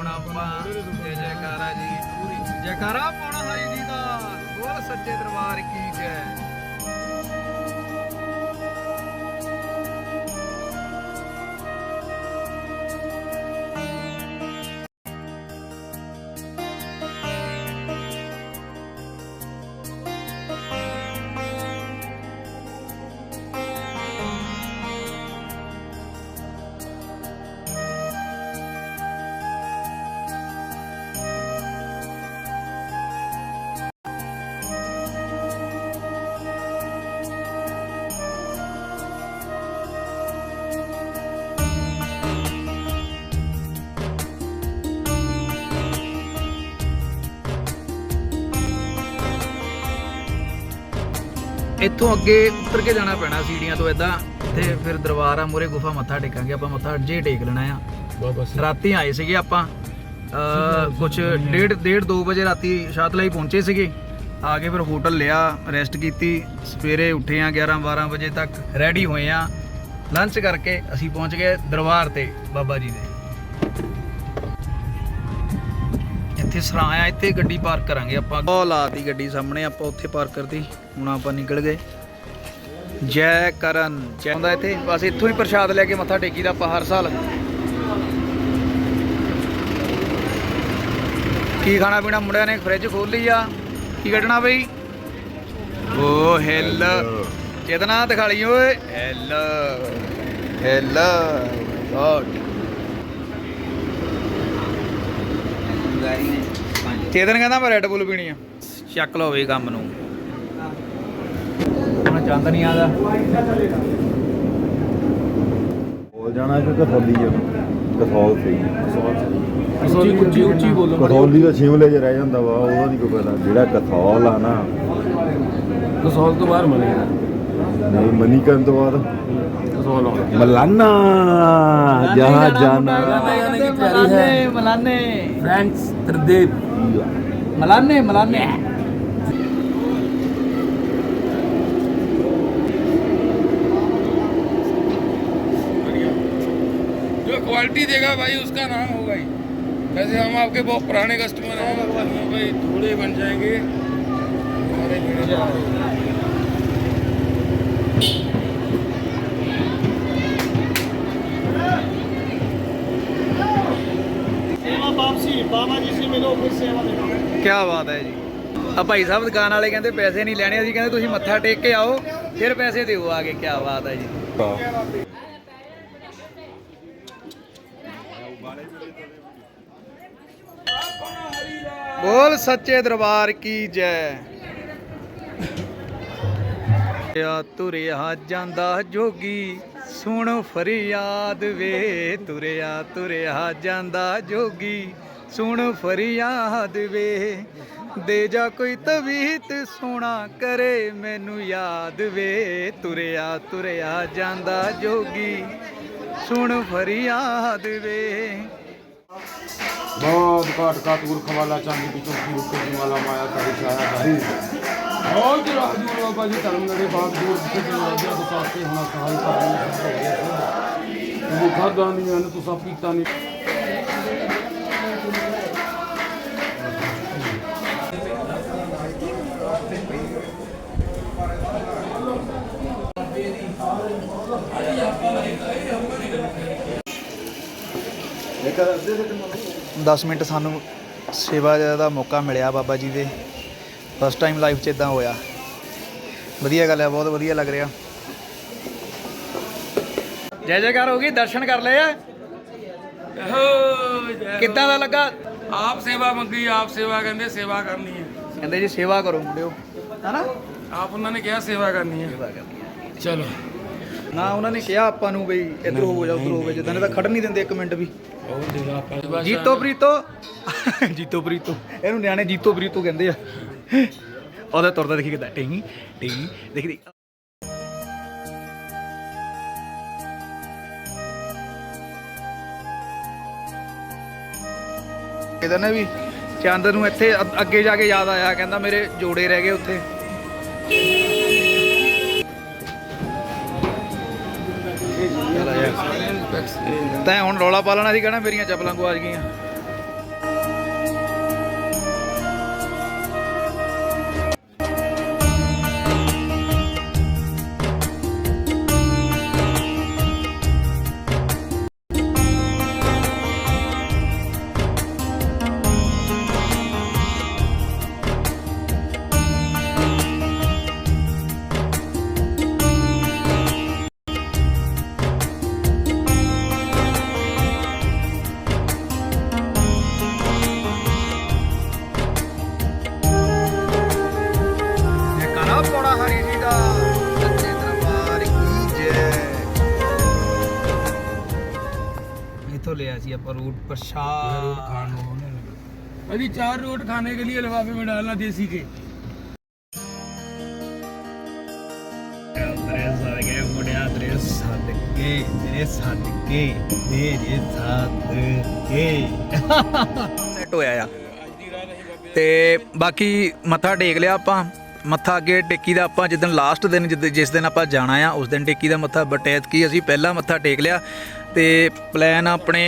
ਹੁਣ ਆਪਾਂ ਜੈ ਜੈਕਾਰਾ ਜੀ ਜੈਕਾਰਾ ਪਾਉਣਾ ਹਾਈ ਜੀ ਦਾ। ਬੋਲ ਸੱਚੇ ਦਰਬਾਰ ਕੀ ਜੈ। ਇੱਥੋਂ ਅੱਗੇ ਉੱਤਰ ਕੇ ਜਾਣਾ ਪੈਣਾ ਸੀੜੀਆਂ ਤੋਂ ਇਦਾਂ ਤੇ ਫਿਰ ਦਰਬਾਰ ਆ ਮੂਰੇ ਗੁਫਾ ਮੱਥਾ ਟੇਕਾਂਗੇ ਆਪਾਂ ਮੱਥਾ ਜੇ ਟੇਕ ਲੈਣਾ ਆ। ਬਾਬਾ ਰਾਤੀ ਆਏ ਸੀਗੇ ਆਪਾਂ ਅ ਕੁਝ ਡੇਢ ਡੇਢ 2 ਵਜੇ ਰਾਤੀ ਸ਼ਾਤਲਾਈ ਪਹੁੰਚੇ ਸੀਗੇ। ਆ ਕੇ ਫਿਰ ਹੋਟਲ ਲਿਆ ਰੈਸਟ ਕੀਤੀ ਸਵੇਰੇ ਉੱਠੇ ਆ 11 12 ਵਜੇ ਤੱਕ ਰੈਡੀ ਹੋਏ ਆ। ਲੰਚ ਕਰਕੇ ਅਸੀਂ ਪਹੁੰਚ ਗਏ ਦਰਬਾਰ ਤੇ ਬਾਬਾ ਜੀ ਦੇ। ਇੱਥੇ ਸਰਾਂ ਆ ਇੱਥੇ ਗੱਡੀ ਪਾਰਕ ਕਰਾਂਗੇ ਆਪਾਂ। ਉਹ ਲਾਤੀ ਗੱਡੀ ਸਾਹਮਣੇ ਆਪਾਂ ਉੱਥੇ ਪਾਰਕ ਕਰਤੀ ਹੁਣ ਆਪਾਂ ਨਿਕਲ ਗਏ। ਜੈ ਕਰਨ ਜੈ ਹੁੰਦਾ ਇੱਥੇ। ਬਸ ਇੱਥੋਂ ਹੀ ਪ੍ਰਸ਼ਾਦ ਲੈ ਕੇ ਮੱਥਾ ਟੇਕੀਦਾ ਆਪਾਂ ਹਰ ਸਾਲ। ਕੀ ਖਾਣਾ ਪੀਣਾ ਮੁੰਡਿਆਂ ਨੇ? ਫ੍ਰਿਜ ਖੋਲ ਲਈ ਆ। ਕੀ ਕੱਢਣਾ ਬਈ? ਓ ਹਿੱਲ। ਚੇਤਨਾ ਦਿਖਾ ਲਈ ਓਏ। ਹਿੱਲ। ਹਿੱਲ। ਗੋਡ। ਚੇਤਨ ਕਹਿੰਦਾ ਮੈਂ ਰੈਡ ਬੁੱਲ ਪੀਣੀ ਆ? ਚੱਕ ਲਓ ਵੀ ਕੰਮ ਨੂੰ। ਹੁਣ ਚੰਦ ਨਹੀਂ ਆਦਾ। ਹੋ ਜਾਣਾ ਕਿ ਕਥੌਲੀ ਚ ਕਥੌਲ ਸਹੀ। ਉੱਚੀ ਉੱਚੀ ਉੱਚੀ ਬੋਲੋ। ਕਥੌਲੀ ਦਾ ਸ਼ਿਮਲੇ 'ਚ ਰਹਿ ਜਾਂਦਾ ਵਾ ਉਹਦਾ ਨਹੀਂ ਕੋਈ ਪਤਾ ਜਿਹੜਾ ਕਥੌਲ ਆ ਨਾ। ਕਸੌਲ ਤੋਂ ਬਾਹਰ ਮਨੇ ਨਹੀਂ ਮਨੀ ਕਰਨ ਤੋਂ ਬਾਅਦ ਕਸੌਲ ਆਉਂਦਾ ਮਲਾਨਾ ਜਹਾਂ ਜਾਣਾ ਮਲਾਨੇ ਮਲਾਨੇ ਫਰੈਂਡਸ ਤਰਦੇਵ ਮਲਾਨੇ ਮਲਾਨੇ जो क्वालिटी देगा भाई उसका नाम होगा ही वैसे हम आपके बहुत पुराने कस्टमर हैं हम भाई थोड़े बन जाएंगे हमारे ਵਾਪਸੀ ਬਾਤ ਹੈ ਜੀ। ਆ ਭਾਈ ਸਾਹਿਬ ਦੁਕਾਨ ਵਾਲੇ ਕਹਿੰਦੇ ਪੈਸੇ ਨਹੀਂ ਲੈਣੇ, ਅਸੀਂ ਕਹਿੰਦੇ ਤੁਸੀਂ ਮੱਥਾ ਟੇਕ ਕੇ ਆਓ, ਫਿਰ ਪੈਸੇ ਦਿਓ ਆ ਕੇ, ਕਿਆ ਬਾਤ ਹੈ ਜੀ। ਬੋਲ ਸੱਚੇ ਦਰਬਾਰ ਕੀ ਜੈ। ਆ ਤੁਰਿਆ ਜਾਂਦਾ ਜੋਗੀ। ਸੁਣ ਫਰਿਆਦ ਵੇ, ਤੁਰਿਆ ਤੁਰਿਆ ਜਾਂਦਾ ਜੋਗੀ। ਸੁਣ ਫਰਿਆਦ ਵੇ, ਦੇ ਜਾ ਕੋਈ ਤਵੀਤ ਸੋਣਾ ਕਰੇ ਮੈਨੂੰ ਯਾਦ ਵੇ। ਤੁਰਿਆ ਤੁਰਿਆ ਜਾਂਦਾ ਜੋਗੀ। ਸੁਣ ਫਰਿਆਦ ਵੇ। ਬਹੁਤ ਘਾਟ ਕਾ ਤੂਰ ਖਵਾਲਾ ਚਾਂਦੀ ਵਿੱਚੋਂ ਕੀ ਰੁਕੇ ਦੀ ਮਾਲਾ ਮਾਇਆ ਕਰੀ ਛਾਇਆ ਕਰੀ ਬਹੁਤ ਰਾਜੂ ਬਾਬਾ ਜੀ ਧਰਮ ਨੜੇ ਬਾਤ ਦੂਰ ਜਿੱਥੇ ਆ ਗਿਆ ਤਾਂ ਸਾਥੇ ਹੋਣਾ ਸਹਾਈ ਕਰਨੀ ਤੂੰ ਖਾਦਾ ਨਹੀਂ ਹਨ ਤੂੰ ਸਭ ਪੀਤਾ ਨਹੀਂ। Ne kadar dedi dedim onu. 10 minute ਸਾਨੂੰ ਸੇਵਾ ਦਾ ਮੌਕਾ ਮਿਲਿਆ ਬਾਬਾ ਜੀ ਦੇ। ਫਸਟ ਟਾਈਮ ਲਾਈਫ 'ਚ ਇਦਾਂ ਹੋਇਆ। ਵਧੀਆ ਗੱਲ ਹੈ ਬਹੁਤ ਵਧੀਆ ਲੱਗ ਰਿਹਾ। ਜੈ ਜੈਕਾਰ ਹੋ ਗਈ ਦਰਸ਼ਨ ਕਰ ਲਏ ਆ? ਕਿੱਦਾਂ ਦਾ ਲੱਗਾ? ਆਪ ਸੇਵਾ ਮੰਗੀ ਆਪ ਸੇਵਾ ਕਹਿੰਦੇ ਸੇਵਾ ਕਰਨੀ ਹੈ। ਕਹਿੰਦੇ ਜੀ ਸੇਵਾ ਕਰੋ ਮੁੰਡਿਓ। ਹਨਾ? ਆਪ ਉਹਨਾਂ ਨੇ ਕਿਹਾ ਸੇਵਾ ਕਰਨੀ ਹੈ। ਚਲੋ। ਨਾ ਉਹਨਾਂ ਨੇ ਕਿਹਾ ਆਪਾਂ ਨੂੰ ਬਈ ਇੱਧਰ ਹੋ ਜਾ ਉੱਧਰ ਹੋ ਜਾ ਜਿੱਦਾਂ ਨੇ ਤਾਂ ਖੜਨ ਨਹੀਂ ਦਿੰਦੇ ਇੱਕ ਮਿੰਟ ਵੀ। ਜੀਤੋ ਪ੍ਰੀਤੋ। ਜੀਤੋ ਪ੍ਰੀਤੋ। ਇਹਨੂੰ ਨਿਆਣੇ ਜੀਤੋ ਪ੍ਰੀਤੋ ਕਹਿੰਦੇ ਆ। ਉਹਦਾ ਤੁਰਦਾ ਦੇਖੀ ਕਿਦਾਂ, ਟਿੰਗ ਟਿੰਗ, ਦੇਖੀ ਕਿਦਾਂ ਨੇ ਵੀ ਚੰਦ ਨੂੰ ਇੱਥੇ ਅੱਗੇ ਜਾ ਕੇ ਯਾਦ ਆਇਆ, ਕਹਿੰਦਾ ਮੇਰੇ ਜੋੜੇ ਰਹਿ ਗਏ ਉੱਥੇ। ਤੈਂ ਹੁਣ ਰੌਲਾ ਪਾ ਲੈਣਾ ਸੀ ਕਹਿਣਾ ਮੇਰੀਆਂ ਚੱਪਲਾਂ ਗੁਆਚ ਗਈਆਂ। रोट ਪ੍ਰਸ਼ਾਦ खाना होने लगा अभी चार रोट खाने के लिए लिफाफे में डालना देसी के ਤੇਰੇ ਸਾਰੇ ਮੁੰਡਿਆ ਤੇਰੇ ਸਦਕੇ ਤੇਰੇ ਸਦਕੇ ਤੇਰੇ ਸਦਕੇ ਸੈਟ ਹੋਇਆ ਆ ਤੇ ਬਾਕੀ ਮੱਥਾ ਟੇਕ ਲਿਆ ਆਪਾਂ ਮੱਥਾ ਅੱਗੇ ਟੇਕੀ ਦਾ ਆਪਾਂ ਜਿੱਦਣ ਲਾਸਟ ਦਿਨ ਜਿੱਦ- ਜਿਸ ਦਿਨ ਆਪਾਂ ਜਾਣਾ ਆ ਉਸ ਦਿਨ ਟੇਕੀ ਦਾ ਮੱਥਾ ਬਟੈਤ ਕੀ ਅਸੀਂ ਪਹਿਲਾਂ ਮੱਥਾ ਟੇਕ ਲਿਆ ਤੇ ਪਲਾਨ ਆਪਣੇ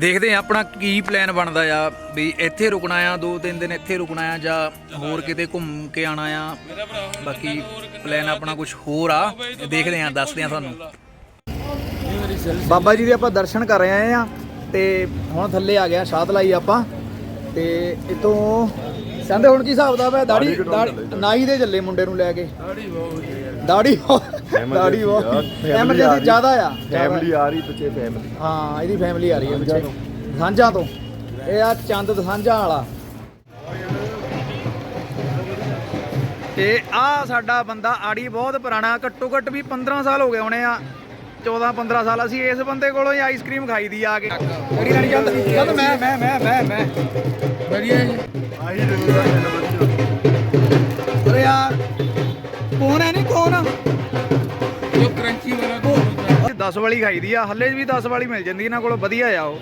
ਦੇਖਦੇ ਆ ਆਪਣਾ ਕੀ ਪਲਾਨ ਬਣਦਾ ਆ ਵੀ ਇੱਥੇ ਰੁਕਣਾ ਆ ਦੋ ਤਿੰਨ ਦਿਨ ਇੱਥੇ ਰੁਕਣਾ ਆ ਜਾਂ ਹੋਰ ਕਿਤੇ ਘੁੰਮ ਕੇ ਆਣਾ ਆ। ਬਾਕੀ ਪਲਾਨ ਆਪਣਾ ਕੁਝ ਹੋਰ ਆ ਦੇਖਦੇ ਆ ਦੱਸਦੇ ਆ ਤੁਹਾਨੂੰ। ਬਾਬਾ ਜੀ ਦੇ ਆਪਾਂ ਦਰਸ਼ਨ ਕਰ ਰਹੇ ਆ ਤੇ ਹੁਣ ਥੱਲੇ ਆ ਗਿਆ ਸ਼ਾਤਲਾਈ ਆਪਾਂ। ਤੇ ਇਤੋਂ ਕਹਿੰਦੇ ਹੁਣ ਕੀ ਹਿਸਾਬ ਦਾ ਵਾ ਦਾੜੀ ਨਾਈ ਦੇ ਚੱਲੇ ਮੁੰਡੇ ਨੂੰ ਲੈ ਕੇ। ਦਾੜੀ ਦਾੜੀ ਦਾੜੀ ਬਹੁਤ ਐਮਰਜੈਂਸੀ ਜ਼ਿਆਦਾ ਆ। ਫੈਮਿਲੀ ਆ ਰਹੀ ਪਿੱਛੇ ਫੈਮਿਲੀ ਹਾਂ ਇਹਦੀ ਫੈਮਿਲੀ ਆ ਰਹੀ ਹੈ ਪਿੱਛੇ ਸਾਂਝਾ ਤੋਂ। ਇਹ ਆ ਚੰਦ ਸਾਂਝਾ ਵਾਲਾ। ਤੇ ਆ ਸਾਡਾ ਬੰਦਾ ਆੜੀ ਬਹੁਤ ਪੁਰਾਣਾ ਘੱਟੋ ਘੱਟ ਵੀ 15 ਸਾਲ ਹੋ ਗਏ ਹੋਣੇ ਆ। 14 15 ਸਾਲ ਅਸੀਂ ਇਸ ਬੰਦੇ ਕੋਲੋਂ ਹੀ ਆਈਸਕ੍ਰੀਮ ਖਾਈ ਦੀ ਆ ਕੇ। ਮੇਰੀ ਲੜੀ ਜਦ ਮੈਂ ਮੈਂ ਮੈਂ ਮੈਂ ਮੈਂ। ਵਧੀਆ ਆਹੀ ਰੰਗ ਅਰੇ ਯਾਰ ਕੌਣ ਹੈ ਨਹੀਂ ਕੌਣ ਉਹ ਕਰੰਚੀ ਵਾਲਾ ਕੋਈ 10 ਵਾਲੀ ਖਾਈ ਆ ਹੱਲੇ ਵੀ 10 ਵਾਲੀ ਮਿਲ ਜਾਂਦੀ ਇਹਨਾਂ ਕੋਲ ਵਧੀਆ ਆ ਉਹ।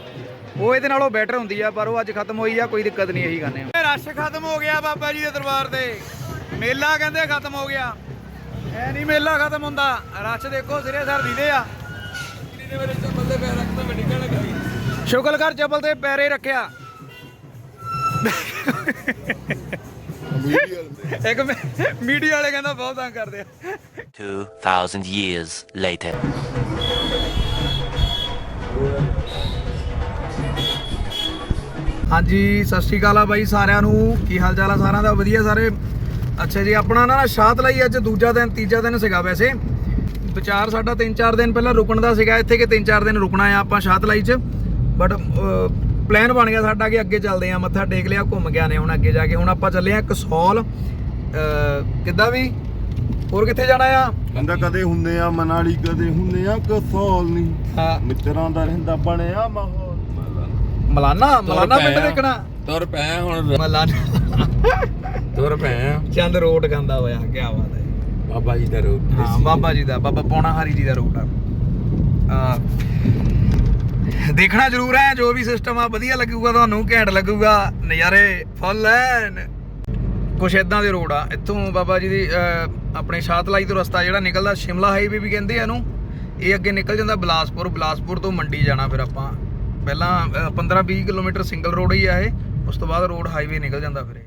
ਉਹ ਇਹਦੇ ਨਾਲੋਂ ਬੈਟਰ ਹੁੰਦੀ ਆ ਪਰ ਉਹ ਅੱਜ ਖਤਮ ਹੋਈ ਆ ਕੋਈ ਦਿੱਕਤ ਨਹੀਂ ਇਹੀ ਗਾਨੇ ਆ। ਰਸ਼ ਖਤਮ ਹੋ ਗਿਆ ਬਾਬਾ ਜੀ ਦੇ ਦਰਬਾਰ ਤੇ। ਮੇਲਾ ਕਹਿੰਦੇ ਖਤਮ ਹੋ ਗਿਆ। ਐ ਨਹੀਂ ਮੇਲਾ ਖਤਮ ਹੁੰਦਾ ਰਸ਼ ਦੇਖੋ ਸਿਰੇ ਸਰ ਦੀਦੇ ਆ। ਦੇ ਮੇਰੇ ਕਰ ਚੱਪਲ ਤੇ ਪੈਰੇ ਰੱਖਿਆ। ਇੱਕ ਮੀਡੀਆ ਵਾਲੇ ਕਹਿੰਦਾ ਬਹੁਤ ਤੰਗ ਕਰਦੇ ਆ। 2,000 years later. ਹਾਂਜੀ ਸਤਿ ਸ਼੍ਰੀ ਅਕਾਲ ਆ ਬਾਈ ਸਾਰਿਆਂ ਨੂੰ। ਕੀ ਹਾਲ ਚਾਲ ਆ ਸਾਰਿਆਂ ਦਾ? ਵਧੀਆ ਸਾਰੇ? ਅੱਛਾ ਜੀ ਆਪਣਾ ਨਾ ਸ਼ਾਤ ਲਈ ਅੱਜ ਦੂਜਾ ਦਿਨ ਤੀਜਾ ਦਿਨ ਸੀਗਾ ਵੈਸੇ। ਵਿਚਾਰ ਸਾਡਾ 3-4 ਦਿਨ ਪਹਿਲਾਂ ਰੁਕਣ ਦਾ ਸੀਗਾ ਇੱਥੇ ਕਿ 3-4 ਦਿਨ ਰੁਕਣਾ ਆ ਆਪਾਂ ਸ਼ਾਤ ਲਈ ਚ। ਬਟ ਪਲਾਨ ਬਣ ਗਿਆ ਸਾਡਾ ਕਿ ਅੱਗੇ ਚੱਲਦੇ ਆ ਮੱਥਾ ਟੇਕ ਲਿਆ ਘੁੰਮ ਗਿਆ ਨੇ ਹੁਣ ਅੱਗੇ ਜਾ ਕੇ। ਹੁਣ ਆਪਾਂ ਚੱਲੇ ਆ ਕਸੌਲ ਕਿੱਦਾਂ ਵੀ? ਹੋਰ ਕਿੱਥੇ ਜਾਣਾ ਆ? ਕਹਿੰਦਾ ਕਦੇ ਹੁੰਨੇ ਆ ਮਨਾਲੀ ਕਦੇ ਹੁੰਨੇ ਆ ਕਸੌਲ ਨਹੀਂ ਮਿੱਤਰਾਂ ਦਾ ਰਹਿੰਦਾ ਬਣਿਆ ਮਾਹੌਲ। ਮਲਾਨਾ ਮਲਾਨਾ ਪਿੰਡ ਦੇਖਣਾ। ਤੁਰ ਪੈ ਹੁਣ। ਮਲਾਨਾ। ਤੁਰ ਪੈ ਚੰਦ ਰੋਡ ਗੰਦਾ ਹੋਇਆ ਕੀ ਬਾਤ ਹੈ। ਬਾਬਾ ਜੀ ਦਾ ਰੋਡ। ਹਾਂ ਬਾਬਾ ਜੀ ਦਾ ਬਾਬਾ ਪੌਣਾ ਹਰੀ ਜੀ ਦਾ ਰੋਡ ਆ ਦੇਖਣਾ ਜ਼ਰੂਰ ਹੈ, ਜੋ ਵੀ ਸਿਸਟਮ ਆ, ਵਧੀਆ ਲੱਗੂਗਾ ਤੁਹਾਨੂੰ, ਘੈਂਟ ਲੱਗੂਗਾ, ਨਜ਼ਾਰੇ ਫੁੱਲ ਐਨ। ਕੁਛ ਇਦਾਂ ਦੇ ਰੋਡ ਆ। ਇੱਥੋਂ ਬਾਬਾ ਜੀ ਦੀ ਆਪਣੇ ਸ਼ਾਤਲਾਈ ਤੋਂ ਰਸਤਾ ਜਿਹੜਾ ਨਿਕਲਦਾ, ਸ਼ਿਮਲਾ ਹਾਈਵੇ ਵੀ ਕਹਿੰਦੇ ਆ ਇਹਨੂੰ, ਇਹ ਅੱਗੇ ਨਿਕਲ ਜਾਂਦਾ ਬਲਾਸਪੁਰ। ਬਲਾਸਪੁਰ ਤੋਂ ਮੰਡੀ ਜਾਣਾ ਫਿਰ ਆਪਾਂ। ਪਹਿਲਾਂ 15-20 ਕਿਲੋਮੀਟਰ ਸਿੰਗਲ ਰੋਡ ਹੀ ਆ ਇਹ, ਉਸ ਤੋਂ ਬਾਅਦ ਰੋਡ ਹਾਈਵੇ ਨਿਕਲ ਜਾਂਦਾ ਫਿਰ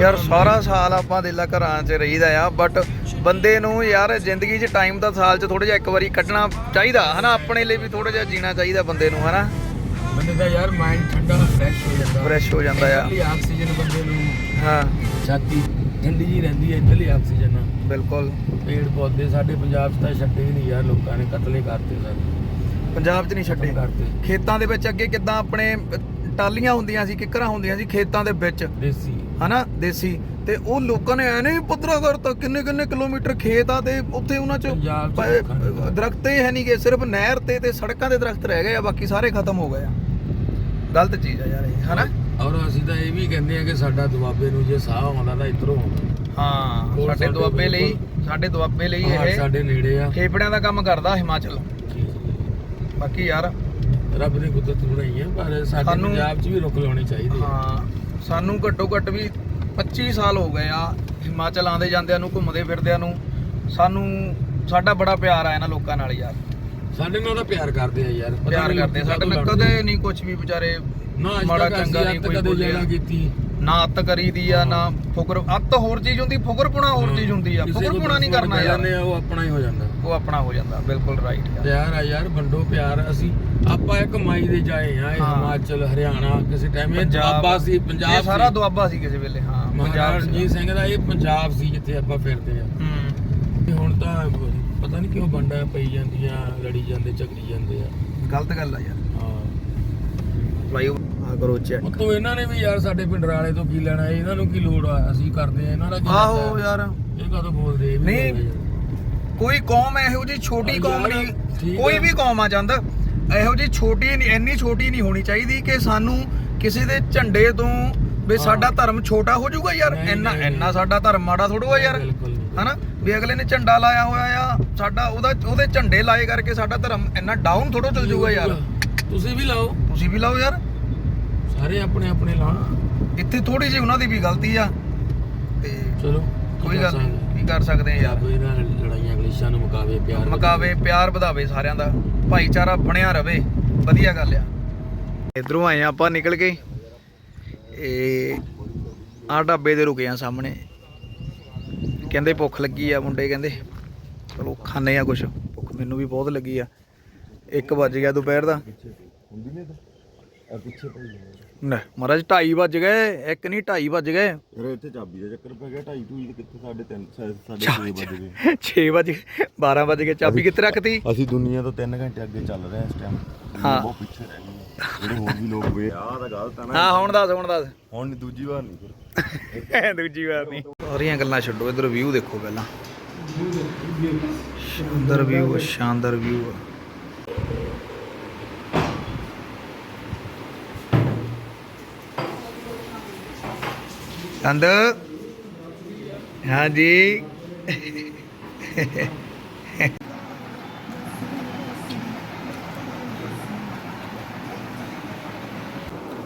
ਯਾਰ ਸਾਰਾ ਸਾਲ ਆਪਾਂ ਦੇਲਾ ਘਰਾਂ 'ਚ ਰਹੀਦਾ ਆ ਬਟ ਬੰਦੇ ਨੂੰ ਯਾਰ ਜ਼ਿੰਦਗੀ 'ਚ ਟਾਈਮ ਤਾਂ ਸਾਲ 'ਚ ਥੋੜਾ ਜਿਹਾ ਇੱਕ ਵਾਰੀ ਕੱਢਣਾ ਚਾਹੀਦਾ ਹਨਾ? ਆਪਣੇ ਲਈ ਵੀ ਥੋੜਾ ਜਿਹਾ ਜੀਣਾ ਚਾਹੀਦਾ ਬੰਦੇ ਨੂੰ ਹਨਾ? ਬੰਦੇ ਦਾ ਯਾਰ ਮਾਈਂਡ ਠੰਡਾ ਫਰੈਸ਼ ਹੋ ਜਾਂਦਾ। ਫਰੈਸ਼ ਹੋ ਜਾਂਦਾ ਆ। ਆਕਸੀਜਨ ਬੰਦੇ ਨੂੰ ਹਾਂ। ਛਾਤੀ ਠੰਡੀ ਜੀ ਰਹਿੰਦੀ ਹੈ ਇਧਰਲੀ ਆਕਸੀਜਨ ਨਾਲ ਬਿਲਕੁਲ। ਪੇੜ ਪੌਦੇ ਸਾਡੇ ਪੰਜਾਬ 'ਚ ਤਾਂ ਛੱਡੇ ਨਹੀਂ ਯਾਰ ਲੋਕਾਂ ਨੇ ਕਤਲੇ ਕਰਤੇ ਸਾਰੇ। ਪੰਜਾਬ 'ਚ ਨਹੀਂ ਛੱਡੇ। ਕਰਤੇ। ਖੇਤਾਂ ਦੇ ਵਿੱਚ ਅੱਗੇ ਕਿੱਦਾਂ ਆਪਣੇ ਟਾਲੀਆਂ ਹੁੰਦੀਆਂ ਸੀ ਕਿੱਕਰਾਂ ਹੁੰਦੀਆਂ ਸੀ ਖੇਤਾਂ ਦੇ ਵਿੱਚ? ਦੇਸੀ। ਹਨਾ ਦੇਸੀ। ਤੇ ਉਹ ਲੋਕਾਂ ਨੇ ਐਨੇ ਪੱਧਰਾ ਕਰਤਾ ਕਿੰਨੇ ਕਿੰਨੇ ਕਿਲੋਮੀਟਰ ਖੇਤ ਆ ਤੇ ਉੱਥੇ ਉਹਨਾਂ 'ਚ ਨੇ ਦਰਖਤ ਹੀ ਹੈ ਨਹੀਂ ਗੇ ਸਿਰਫ ਨਹਿਰ ਤੇ ਤੇ ਸੜਕਾਂ ਦੇ ਦਰਖਤ ਰਹਿ ਗਏ ਆ ਬਾਕੀ ਸਾਰੇ ਖਤਮ ਹੋ ਗਏ ਆ। ਗਲਤ ਚੀਜ਼ ਆ ਯਾਰ ਇਹ ਹਨਾ? ਔਰ ਅਸੀਂ ਤਾਂ ਇਹ ਵੀ ਕਹਿੰਦੇ ਆ ਕਿ ਸਾਡਾ ਦੁਆਬੇ ਨੂੰ ਜੇ ਸਾਹ ਆਉਂਦਾ ਤਾਂ ਇਧਰੋਂ ਆਉਂਦਾ। ਹਾਂ ਸਾਡੇ ਦੁਆਬੇ ਲਈ ਸਾਡੇ ਦੁਆਬੇ ਲਈ ਇਹ ਸਾਡੇ ਨੇੜੇ ਆ। ਖੇਪੜਿਆਂ ਦਾ ਕੰਮ ਕਰਦਾ ਹਿਮਾਚਲ। ਬਾਕੀ ਯਾਰ ਰੱਬ ਦੀ ਕੁਦਰਤ ਬਣਾਈ ਹੈ ਪਰ ਸਾਡੇ ਪੰਜਾਬ 'ਚ ਵੀ ਰੁਕ ਲਾਉਣੀ ਚਾਹੀਦੀ ਹਾਂ ਸਾਨੂੰ ਘੱਟੋ ਘੱਟ ਵੀ 25 ਸਾਲ ਹੋ ਗਏ ਆ ਹਿਮਾਚਲ ਆਂਦੇ ਜਾਂਦਿਆਂ ਨੂੰ ਘੁੰਮਦੇ ਫਿਰਦਿਆਂ ਨੂੰ। ਸਾਨੂੰ ਸਾਡਾ ਬੜਾ ਪਿਆਰ ਆ ਇਹਨਾਂ ਲੋਕਾਂ ਨਾਲ ਯਾਰ। ਸਾਡੇ ਨਾਲ ਤਾਂ ਪਿਆਰ ਕਰਦੇ ਆ ਯਾਰ ਪਿਆਰ ਕਰਦੇ। ਸਾਡੇ ਨਾਲ ਕਦੋਂ ਨਹੀਂ ਕੁਝ ਵੀ ਵਿਚਾਰੇ ਨਾ ਮਾੜਾ ਚੰਗਾ ਨਹੀਂ ਕੋਈ ਬੋਲਿਆ। ਕੀਤੀ। ਨਾ ਅੱਤ ਕਰੀਦੀ ਆ ਨਾ ਫੁਕਰ ਅੱਤ ਹੋਰ ਚੀਜ਼ ਹੁੰਦੀ ਫੁਕਰਪੁਣਾ ਹੋਰ ਚੀਜ਼ ਹੁੰਦੀ ਆ। ਫੁਕਰਪੁਣਾ ਨਹੀਂ ਕਰਨਾ ਯਾਰ। ਆ, ਉਹ ਆਪਣਾ ਹੀ ਹੋ ਜਾਂਦਾ। ਉਹ ਆਪਣਾ ਹੋ ਜਾਂਦਾ ਬਿਲਕੁਲ ਰਾਈਟ ਯਾਰ ਪਿਆਰ ਆ ਯਾਰ ਵੰਡੋ ਪਿਆਰ। ਅਸੀਂ ਆਪਾਂ ਇਹ ਕਮਾਈ ਦੇ ਜਾਏ ਆ ਇਹ ਹਾਂ। ਹਿਮਾਚਲ ਹਰਿਆਣਾ ਕਿਸੇ ਟਾਈਮ ਇਹ ਪੰਜਾਬ ਦੁਆਬਾ ਸੀ ਇਹ ਪੰਜਾਬ ਸਾਰਾ ਸੀ। ਦੁਆਬਾ ਸੀ ਕਿਸੇ ਵੇਲੇ ਹਾਂ ਮਹਾਰਾਜਾ ਸੀ। ਰਣਜੀਤ ਸਿੰਘ ਦਾ ਇਹ ਪੰਜਾਬ ਸੀ ਜਿੱਥੇ ਆਪਾਂ ਫਿਰਦੇ ਆ। ਹੂੰ। ਤੇ ਹੁਣ ਤਾਂ ਪਤਾ ਨਹੀਂ ਕਿਉਂ ਵੰਡਾਂ ਪਈ ਜਾਂਦੀਆਂ ਲੜੀ ਜਾਂਦੇ ਝਗੜੀ ਜਾਂਦੇ ਆ। ਗਲਤ ਗੱਲ ਆ ਯਾਰ। ਹਾਂ। ਭਾਈ ਆ ਕਰੋ ਚੈੱਕ ਉਤੋਂ ਇਹਨਾਂ ਨੇ ਵੀ ਯਾਰ ਸਾਡੇ ਪਿੰਡਰਾਲੇ ਤੋਂ ਕੀ ਲੈਣਾ ਇਹਨਾਂ ਨੂੰ ਕੀ ਲੋੜ ਆ ਅਸੀਂ ਕਰਦੇ ਆ ਇਹਨਾਂ ਦਾ ਕੀ ਆਹੋ ਕਰਦਾ? ਯਾਰ। ਇਹ ਕਦੋਂ ਬੋਲਦੇ ਇਹ ਵੀ ਨਹੀਂ, ਬੋਲਦੇ। ਕੋਈ ਕੌਮ ਇਹੋ ਜੀ ਛੋਟੀ ਹਾਂ ਕੌਮ ਯਾਰ, ਨਹੀਂ ਠੀਕ ਕੋਈ ਆ। ਵੀ ਕੌਮ ਆ ਜਾਂਦਾ ਇਹੋ ਜੀ ਛੋਟੀ ਨਹੀਂ ਇੰਨੀ ਛੋਟੀ ਨਹੀਂ ਹੋਣੀ ਚਾਹੀਦੀ ਕਿ ਸਾਨੂੰ ਕਿਸੇ ਦੇ ਝੰਡੇ ਤੋਂ ਵੀ ਹਾਂ। ਸਾਡਾ ਧਰਮ ਛੋਟਾ ਹੋ ਜਾਊਗਾ ਯਾਰ। ਨਹੀਂ, ਇੰਨਾ ਨਹੀਂ, ਇੰਨਾ ਸਾਡਾ ਧਰਮ ਮਾੜਾ ਥੋੜੂਗਾ ਯਾਰ। ਬਿਲਕੁਲ ਨਹੀਂ ਹਨਾ? ਵੀ ਅਗਲੇ ਨੇ ਝੰਡਾ ਲਾਇਆ ਹੋਇਆ ਆ ਸਾਡਾ ਉਹਦਾ ਉਹਦੇ ਝੰਡੇ ਲਾਏ ਕਰਕੇ ਸਾਡਾ ਧਰਮ ਇੰਨਾ ਡਾਊਨ ਥੋੜੋ ਚੱਲ ਜਾਊਗਾ ਯਾਰ। ਤੁਸੀਂ ਵੀ ਲਾਓ। ਤੁਸੀਂ ਵੀ ਲਾਓ ਯਾਰ। ਸਾਰੇ ਆਪਣੇ ਆਪਣੇ ਲਾਉਣ ਇੱਥੇ ਥੋੜੀ ਜਿਹੀ ਉਹਨਾਂ ਦੀ ਵੀ ਗਲਤੀ ਆ। ਤੇ ਚਲੋ ਕੋਈ ਗੱਲ ਨਹੀਂ ਕੀ ਕਰ ਸਕਦੇ ਆ। ਯਾਰ ਰੱਬ ਇਹਨਾਂ ਲੜਾਈਆਂ ਗਲੀਸ਼ਾਂ ਨੂੰ ਮੁਕਾਵੇ ਪਿਆਰ ਮਕਾਵੇ ਪਿਆਰ ਵਧਾਵੇ ਸਾਰਿਆਂ ਦਾ। ਭਾਈਚਾਰਾ ਬਣਿਆ ਰਵੇ। ਵਧੀਆ ਗੱਲ ਆ। ਇਧਰੋਂ ਆਏ ਆ ਆਪਾਂ ਨਿਕਲ ਕੇ। ਇਹ ਆ ਢਾਬੇ ਦੇ ਰੁਕੇ ਆ ਸਾਹਮਣੇ। ਕਹਿੰਦੇ ਭੁੱਖ ਲੱਗੀ ਆ ਮੁੰਡੇ ਕਹਿੰਦੇ। ਚਲੋ ਖਾਣੇ ਆ ਕੁਛ। ਭੁੱਖ ਮੈਨੂੰ ਵੀ ਬਹੁਤ ਲੱਗੀ ਆ। 1 ਵੱਜ ਗਿਆ ਦੁਪਹਿਰ ਦਾ। ਹੁੰਦੀ ਨਹੀਂ ਤਾਂ ਆ ਪਿੱਛੇ ਪਈ ਨਾ ਮਹਾਰਾਜ 2:30 ਵੱਜ ਗਏ ਇੱਕ ਨਹੀਂ 2:30 ਵੱਜ ਗਏ। ਯਾਰ ਇੱਥੇ ਚਾਬੀ ਦਾ ਚੱਕਰ ਪੈ ਗਿਆ ਢਾਈ ਢੂਈ ਤੇ ਕਿੱਥੇ ਸਾਡੇ 3 ਸਾਡੇ 6 ਵਜੇ ਗਏ। 6 ਵੱਜ ਗਏ 12 ਵੱਜ ਗਏ। ਚਾਬੀ ਕਿੱਥੇ ਰੱਖਤੀ? ਅਸੀਂ ਦੁਨੀਆ ਤੋਂ 3 ਘੰਟੇ ਅੱਗੇ ਚੱਲ ਰਹੇ ਹਾਂ ਇਸ ਟਾਈਮ ਹਾਂ। ਬਹੁਤ ਪਿੱਛੇ ਰਹਿ ਗਏ ਹਾਂ। ਜਿਹੜੇ ਹੋਰ ਵੀ ਲੋਕ ਵੇ ਆਹ ਤਾਂ ਗਲਤ ਆ ਨਾ। ਹਾਂ ਹੁਣ ਦੱਸ ਹੁਣ ਦੱਸ। ਹੁਣ ਦੂਜੀ ਵਾਰ ਨਹੀਂ ਫਿਰ। ਦੂਜੀ ਵਾਰ ਨਹੀਂ ਸਾਰੀਆਂ ਗੱਲਾਂ ਛੱਡੋ ਇਧਰ ਵਿਊ ਦੇਖੋ ਪਹਿਲਾਂ। ਸ਼ਾਨਦਾਰ ਵਿਊ ਸ਼ਾਨਦਾਰ ਵਿਊ ਕੰਦ ਹਾਂਜੀ।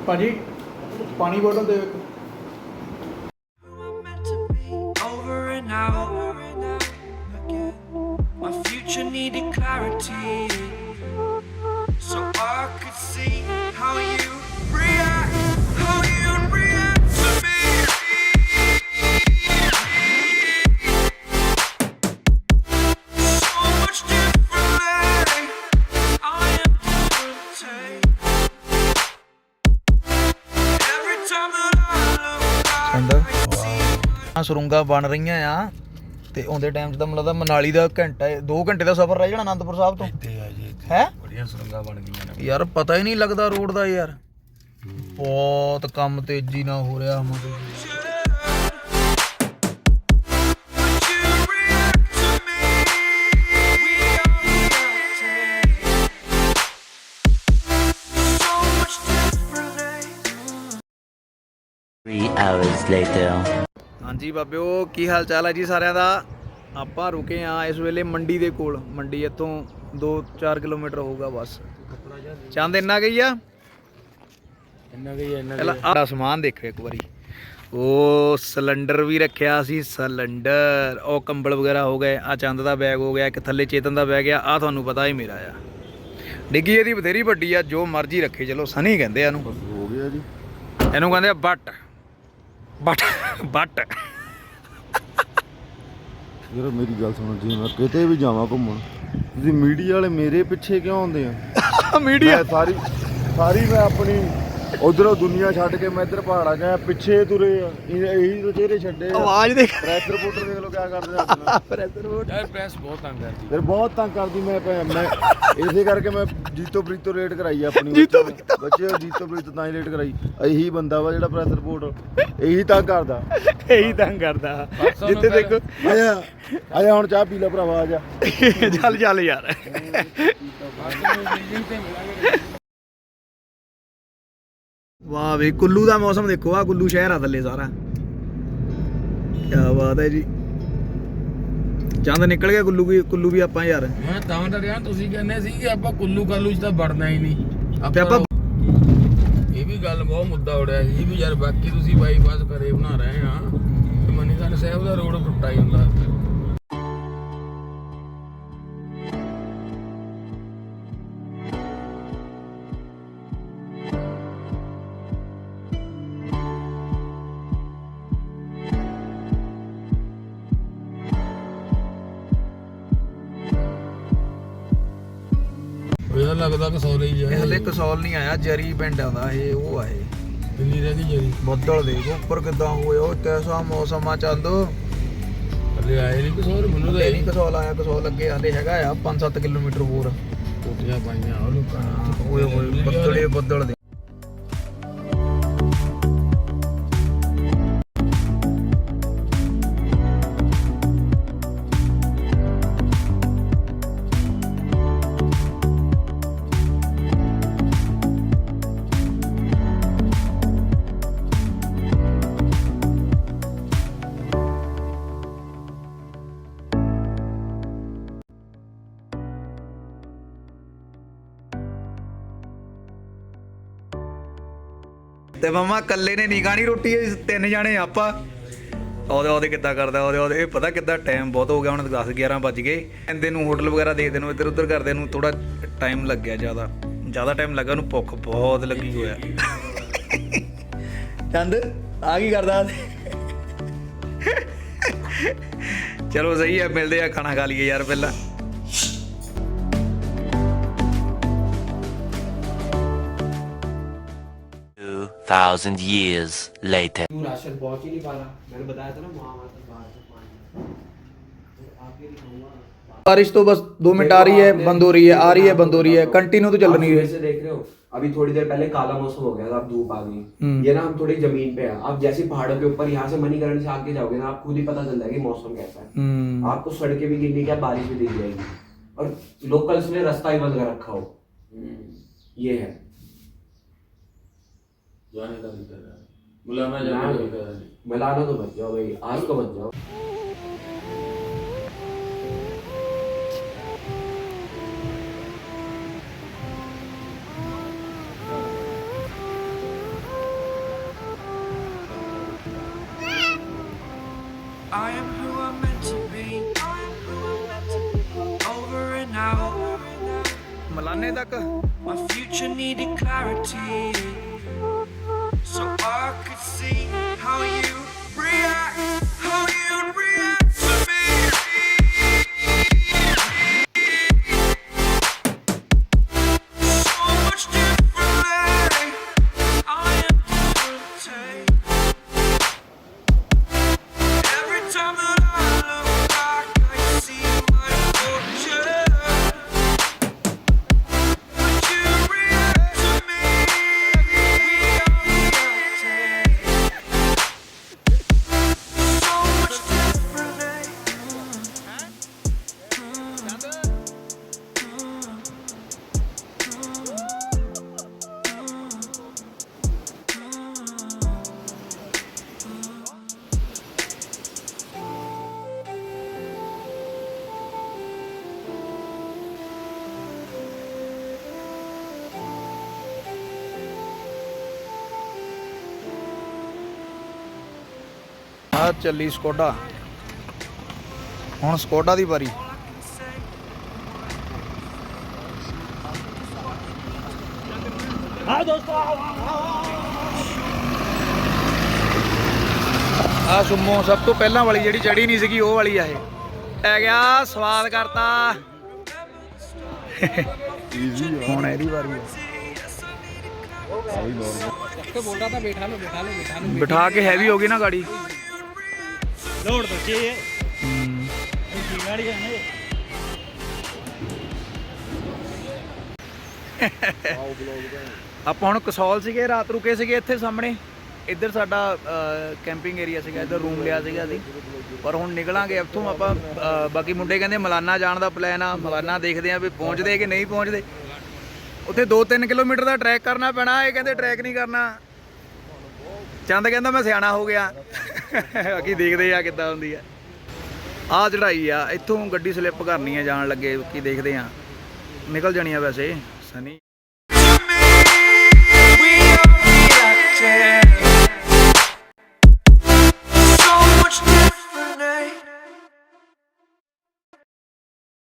ਭਾਜੀ ਪਾਣੀ ਬੋਤਲ ਦੇ ਇੱਕ ਸੁਰੰਗਾ ਬਣ ਰਹੀਆਂ ਆ ਤੇ ਆਉਂਦੇ ਟਾਈਮ 'ਚ ਤਾਂ ਮੈਨੂੰ ਲੱਗਦਾ ਮਨਾਲੀ ਦਾ ਘੰਟਾ 2 ਘੰਟੇ ਦਾ ਸਫ਼ਰ ਰਹਿ ਜਾਣਾ ਅਨੰਦਪੁਰ ਸਾਹਿਬ ਤੋਂ। ਇੱਥੇ ਆ ਜੀ ਇੱਥੇ। ਹੈ? ਬੜੀਆਂ ਸੁਰੰਗਾਂ ਬਣ ਗਈਆਂ ਨੇ। ਯਾਰ ਪਤਾ ਹੀ ਨਹੀਂ ਲੱਗਦਾ ਰੋਡ ਦਾ ਯਾਰ। ਬਹੁਤ ਕੰਮ ਤੇਜ਼ੀ ਨਾਲ ਹੋ ਰਿਹਾ differently. Three hours later. ਹਾਂਜੀ ਬਾਬਿਓ ਕੀ ਹਾਲ ਚਾਲ ਹੈ ਜੀ ਸਾਰਿਆਂ ਦਾ? ਆਪਾਂ ਰੁਕੇ ਆ ਇਸ ਵੇਲੇ ਮੰਡੀ ਦੇ ਕੋਲ। ਮੰਡੀ ਇੱਥੋਂ 2-4 ਕਿਲੋਮੀਟਰ ਹੋਊਗਾ ਬਸ। ਚੰਦ ਇੰਨਾ ਗਈ ਆ? ਇੰਨਾ ਗਈ ਇੰਨਾ ਪਹਿਲਾਂ ਆਹ ਸਮਾਨ ਦੇਖੋ ਇੱਕ ਵਾਰੀ। ਉਹ ਸਿਲੰਡਰ ਵੀ ਰੱਖਿਆ ਸੀ ਸਿਲੰਡਰ। ਉਹ ਕੰਬਲ ਵਗੈਰਾ ਹੋ ਗਏ ਆ ਚੰਦ ਦਾ ਬੈਗ ਹੋ ਗਿਆ ਇੱਕ ਥੱਲੇ ਚੇਤਨ ਦਾ ਬੈਗ ਆ ਆ ਤੁਹਾਨੂੰ ਪਤਾ ਹੀ ਮੇਰਾ ਆ। ਡਿੱਗੀ ਇਹਦੀ ਬਥੇਰੀ ਵੱਡੀ ਆ ਜੋ ਮਰਜ਼ੀ ਰੱਖੇ ਚਲੋ ਸਨੀ ਕਹਿੰਦੇ ਆ ਇਹਨੂੰ। ਹੋ ਗਿਆ ਜੀ। ਇਹਨੂੰ ਕਹਿੰਦੇ ਆ ਬੱਟ। But but. ਯਾਰ ਮੇਰੀ ਗੱਲ ਸੁਣੋ ਜੀ ਮੈਂ ਕਿਤੇ ਵੀ ਜਾਵਾਂ ਘੁੰਮਣ ਤੁਸੀਂ ਮੀਡੀਆ ਵਾਲੇ ਮੇਰੇ ਪਿੱਛੇ ਕਿਉਂ ਆਉਂਦੇ ਆ ਮੀਡੀਆ। ਮੈਂ ਸਾਰੀ ਸਾਰੀ ਮੈਂ ਆਪਣੀ ਉਧਰੋਂ ਦੁਨੀਆ ਛੱਡ ਕੇ ਮੈਂ ਇੱਧਰ ਪਹਾੜਾਂ 'ਚ ਆਇਆ ਪਿੱਛੇ ਤੁਰੇ ਆ। ਇਹ- ਇਹੀ ਤਾਂ ਚਿਹਰੇ ਛੱਡੇ ਆ। ਆਵਾਜ਼ ਦੇਖ। ਪ੍ਰੈਸ ਰਿਪੋਰਟਰ ਦੇਖ ਲਓ ਕਿਆ ਕਰਦੇ ਆ ਪ੍ਰੈਸ਼ਰ ਵੋਟ ਯਾਰ ਪ੍ਰੈਸ ਬਹੁਤ ਤੰਗ ਕਰਦੀ ਫਿਰ ਬਹੁਤ ਤੰਗ ਕਰਦੀ ਮੈਂ ਭੈ- ਮੈਂ ਇਸੇ ਕਰਕੇ ਮੈਂ ਜੀਤੋ ਪ੍ਰੀਤੋ ਰੇਟ ਕਰਾਈ ਆ ਆਪਣੀ ਜੀਤੋ ਬੱਚੇ- ਬੱਚੇ ਜੀਤੋ ਪ੍ਰੀਤੋ ਤਾਂ ਹੀ ਰੇਟ ਕਰਾਈ। ਇਹੀ ਬੰਦਾ ਵਾ ਜਿਹੜਾ ਪ੍ਰੈਸ ਰਿਪੋਰਟ ਇਹੀ ਤੰਗ ਕਰਦਾ। ਇਹੀ ਤੰਗ ਕਰਦਾ। ਪਰਸੋਂ ਨੂੰ ਜਿੱਥੇ ਫਿਰ- ਦੇਖੋ। ਆਇਆ ਆਇਆ ਹੁਣ ਚਾਹ ਪੀ ਲੈ ਭਰਾਵਾ ਆ ਜਾ। ਚੱਲ ਚੱਲ ਯਾਰ। ਵਾਹ ਵੇ ਕੁੱਲੂ ਦਾ ਮੌਸਮ ਦੇਖੋ ਆ ਕੁੱਲੂ ਸ਼ਹਿਰ ਆ ਥੱਲੇ ਸਾਰਾ। ਕੀ ਬਾਤ ਹੈ ਜੀ। ਚੰਦ ਨਿਕਲ ਗਿਆ ਕੁੱਲੂ ਵੀ ਕੁੱਲੂ ਵੀ ਆਪਾਂ ਯਾਰ। ਮੈਂ ਤਾਂ ਤਾਂ ਰਿਹਾ ਤੁਸੀਂ ਕਹਿੰਦੇ ਸੀ ਕਿ ਆਪਾਂ ਕੁੱਲੂ ਕਾਲੂ ਚ ਤਾਂ ਵੜਨਾ ਹੀ ਨਹੀਂ। ਤੇ ਆਪਾਂ ਇਹ ਵੀ ਗੱਲ ਬਹੁਤ ਮੁੱਦਾ ਉੜਿਆ ਸੀ ਵੀ ਯਾਰ ਬਾਕੀ ਤੁਸੀਂ ਬਾਈਪਾਸ ਕਰੇ ਬਣਾ ਰਹੇ ਆ ਮਨੀਕਰਨ ਸਾਹਿਬ ਦਾ ਰੋਡ ਟੁੱਟਾ ਹੀ ਹੁੰਦਾ। ਕਸੌਲ ਨਹੀਂ ਆਇਆ ਜਰੀ ਪਿੰਡ ਆਉਂਦਾ ਇਹ ਉਹ ਆਏ ਦਿੱਲੀ ਰਹਿ ਗਈ ਜਰੀ। ਬੱਦਲ ਦੇਖੋ ਉੱਪਰ ਕਿਦਾਂ ਹੋਇਆ ਉਹ ਕੈਸਾ ਮੌਸਮ ਆ ਚੰਦ। ਹਲੇ ਆਏ ਨਹੀਂ ਕਿ ਸੌਰੇ ਮੈਨੂੰ ਤਾਂ ਇਹ ਨਹੀਂ ਕਸੌਲ ਆਇਆ ਕਸੌਲ ਅੱਗੇ ਹਲੇ ਹੈਗਾ ਆ 5-7 ਕਿਲੋਮੀਟਰ ਹੋਰ। ਕੋਟੀਆਂ ਪਾਈਆਂ ਉਹ ਲੋਕਾਂ ਨੇ। ਓਏ ਹੋਏ ਬੱਦਲ ਬੱਦਲ ਮਮਾ ਇਕੱਲੇ ਨੇ ਨਹੀਂ ਖਾਣੀ ਰੋਟੀ ਇਹ ਤਿੰਨ ਜਾਣੇ ਆਪਾਂ। ਉਹਦੇ ਉਹਦੇ ਕਿੱਦਾਂ ਕਰਦਾ, ਉਹਦੇ ਉਹਦੇ, ਇਹ ਪਤਾ ਕਿੱਦਾਂ ਟਾਈਮ ਬਹੁਤ ਹੋ ਗਿਆ, ਹੁਣ 10 11 ਵੱਜ ਗਏ। ਕਹਿੰਦੇ ਨੂੰ ਹੋਟਲ ਵਗੈਰਾ ਦੇਖਦੇ ਨੂੰ ਇੱਧਰ ਉੱਧਰ ਕਰਦੇ ਨੂੰ ਥੋੜਾ ਟਾਈਮ ਲੱਗਿਆ ਜ਼ਿਆਦਾ। ਜ਼ਿਆਦਾ ਟਾਈਮ ਲੱਗਾ ਉਹਨੂੰ ਭੁੱਖ ਬਹੁਤ ਲੱਗੀ ਹੋਇਆ ਚੰਦ, ਆ ਕੀ ਕਰਦਾ? ਚਲੋ ਸਹੀ ਹੈ ਮਿਲਦੇ ਆ, ਖਾਣਾ ਖਾ ਲਈਏ ਯਾਰ ਪਹਿਲਾਂ। Thousand years later. राशन पहुँच ही नहीं पा रहा मैंने बताया था ना वहाँ वहाँ तक बाहर से पानी। तो बारिश तो बस दो मिनट आ रही है बंद हो रही है आ रही है बंद हो रही है कंटिन्यू तो चल रही। है से देख रहे हो अभी थोड़ी देर पहले काला मौसम हो गया था अब धूप आ हम्म। गई ये ना हम थोड़ी ज़मीन पे है। आप जैसे पहाड़ों के ऊपर यहाँ से मणिकरण से आगे जाओगे ना आप खुद ही पता चल जाएगा कि मौसम कैसा है। हम्म। आपको सड़कें भी गिरनी क्या बारिश भी दिख जाएगी। और लोकल्स ने रास्ता ही बंद कर रखा हो। ये है। जाने का दिक्कत है मुलामा जाने का दिक्कत है मिलाना तो मत जाओ भाई आज तो मत जाओ I am who I'm meant to be. Over and out. Malane My future needed clarity. So I could see how you react. ਆ ਚੱਲੀ ਸਕੋਡਾ। ਹੁਣ ਸਕੋਡਾ ਦੀ ਵਾਰੀ। ਆ ਸੁਮੋ ਸਭ ਤੋਂ ਪਹਿਲਾਂ ਵਾਲੀ ਜਿਹੜੀ ਚੜੀ ਨਹੀਂ ਸੀਗੀ ਉਹ ਵਾਲੀ ਆ ਇਹ। ਪੈ ਗਿਆ ਸਵਾਦ ਕਰਤਾ। ਹੁਣ ਇਹਦੀ ਵਾਰੀ ਆ। ਬਿਠਾ ਕੇ ਹੈਵੀ ਹੋ ਗਈ ਨਾ ਗਾੜੀ। దోడు ਆਪਾਂ ਹੁਣ ਕਸੌਲ ਸੀਗੇ, ਰਾਤ ਰੁਕੇ ਸੀਗੇ ਇੱਥੇ ਸਾਹਮਣੇ। ਇੱਧਰ ਸਾਡਾ ਕੈਂਪਿੰਗ ਏਰੀਆ ਸੀਗਾ, ਇੱਧਰ ਰੂਮ ਲਿਆ ਸੀਗਾ ਅਸੀਂ। ਪਰ ਹੁਣ ਨਿਕਲਾਂਗੇ, ਇੱਥੋਂ ਆਪਾਂ ਬਾਕੀ ਮੁੰਡੇ ਕਹਿੰਦੇ ਮਲਾਨਾ ਜਾਣ ਦਾ ਪਲਾਨ ਆ। ਮਲਾਨਾ ਦੇਖਦੇ ਆ ਵੀ ਪਹੁੰਚਦੇ ਕਿ ਨਹੀਂ ਪਹੁੰਚਦੇ। ਉੱਥੇ 2-3 ਕਿਲੋਮੀਟਰ ਦਾ ਟਰੈਕ ਕਰਨਾ ਪੈਣਾ, ਇਹ ਕਹਿੰਦੇ ਟਰੈਕ ਨਹੀਂ ਕਰਨਾ। ਚੰਦ ਕਹਿੰਦਾ ਮੈਂ ਸਿਆਣਾ ਹੋ ਗਿਆ। ਬਾਕੀ ਦੇਖਦੇ ਆ ਕਿੱਦਾਂ ਹੁੰਦੀ ਆ। ਆ ਚੜਾਈ ਆ, ਇੱਥੋਂ ਗੱਡੀ ਸਲਿੱਪ ਕਰਨੀ ਆ, ਜਾਣ ਲੱਗੇ, ਕੀ ਦੇਖਦੇ ਆ। ਨਿਕਲ ਜਾਣੀ ਆ ਵੈਸੇ, ਸਨੀ।